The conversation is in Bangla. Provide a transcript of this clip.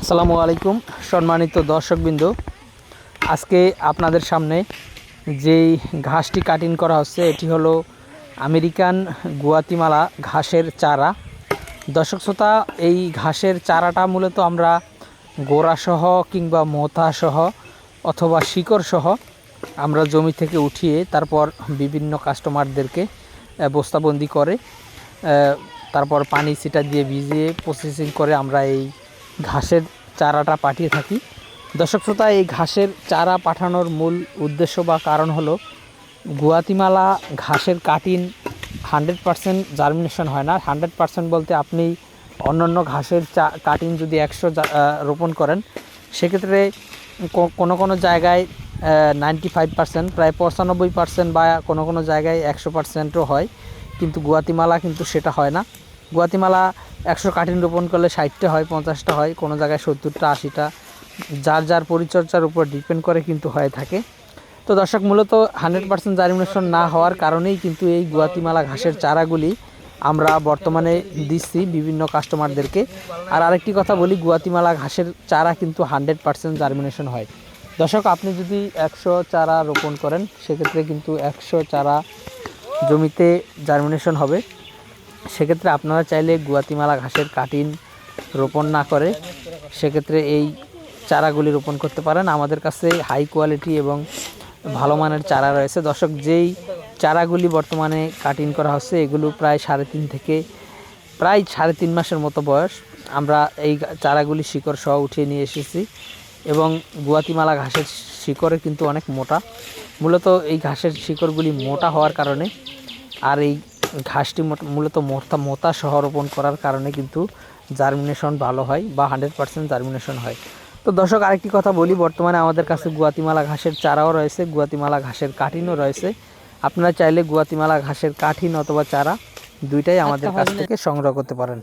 আসসালামু আলাইকুম, সম্মানিত দর্শকবৃন্দ। আজকে আপনাদের সামনে যেই ঘাসটি কাটিং করা হচ্ছে, এটি হলো আমেরিকান গুয়াতিমালা ঘাসের চারা। দর্শক শ্রোতা, এই ঘাসের চারাটা মূলত আমরা গোড়াসহ কিংবা মোথাসহ অথবা শিকড়সহ আমরা জমি থেকে উঠিয়ে তারপর বিভিন্ন কাস্টমারদেরকে বস্তাবন্দি করে তারপর পানি ছিটা দিয়ে ভিজিয়ে প্রসেসিং করে আমরা এই ঘাসের চারাটা পাঠিয়ে থাকি। দর্শক শ্রোতা, এই ঘাসের চারা পাঠানোর মূল উদ্দেশ্য বা কারণ হলো, গুয়াতিমালা ঘাসের কাটিন হান্ড্রেড পারসেন্ট জার্মিনেশন হয় না। হান্ড্রেড পারসেন্ট বলতে আপনি অন্যান্য ঘাসের চা কাটিন যদি একশো রোপণ করেন, সেক্ষেত্রে কোনো কোনো জায়গায় নাইনটি ফাইভ পার্সেন্ট, প্রায় পঁচানব্বই পার্সেন্ট বা কোনো কোনো জায়গায় একশো পার্সেন্টও হয়। কিন্তু গুয়াতিমালা কিন্তু সেটা হয় না। গুয়াতিমালা একশো কাঠিন রোপণ করলে ষাটটা হয়, পঞ্চাশটা হয়, কোনো জায়গায় সত্তরটা, আশিটা। যার যার পরিচর্যার উপর ডিপেন্ড করে কিন্তু হয়ে থাকে। তো দর্শক, মূলত হান্ড্রেড পার্সেন্ট জার্মিনেশন না হওয়ার কারণেই কিন্তু এই গুয়াতিমালা ঘাসের চারাগুলি আমরা বর্তমানে দিচ্ছি বিভিন্ন কাস্টমারদেরকে। আর আরেকটি কথা বলি, গুয়াতিমালা ঘাসের চারা কিন্তু হান্ড্রেড পার্সেন্ট জার্মিনেশন হয়। দর্শক, আপনি যদি একশো চারা রোপণ করেন, সেক্ষেত্রে কিন্তু একশো চারা জমিতে জার্মিনেশন হবে। সেক্ষেত্রে আপনারা চাইলে গুয়াতিমালা ঘাসের কাটিন রোপণ না করে সেক্ষেত্রে এই চারাগুলি রোপণ করতে পারেন। আমাদের কাছে হাই কোয়ালিটি এবং ভালো মানের চারা রয়েছে। দর্শক, যেই চারাগুলি বর্তমানে কাটিং করা হচ্ছে, এগুলো প্রায় সাড়ে তিন থেকে প্রায় সাড়ে তিন মাসের মতো বয়স আমরা এই চারাগুলি শিকড় সহ উঠিয়ে নিয়ে এসেছি এবং গুয়াতিমালা ঘাসের শিকড়ে কিন্তু অনেক মোটা। মূলত এই ঘাসের শিকড়গুলি মোটা হওয়ার কারণে আর এই ঘাসটি মূলত মোটা মোতা সহ রোপণ করার কারণে কিন্তু জার্মিনেশন ভালো হয় বা হান্ড্রেড পার্সেন্ট জার্মিনেশন হয়। তো দর্শক আরেকটি কথা বলি বর্তমানে আমাদের কাছে গুয়াতিমালা ঘাসের চারাও রয়েছে গুয়াতিমালা ঘাসের কাঠিনও রয়েছে। আপনারা চাইলে গুয়াতিমালা ঘাসের কাঠিন অথবা চারা দুইটাই আমাদের কাছ থেকে সংগ্রহ করতে পারেন।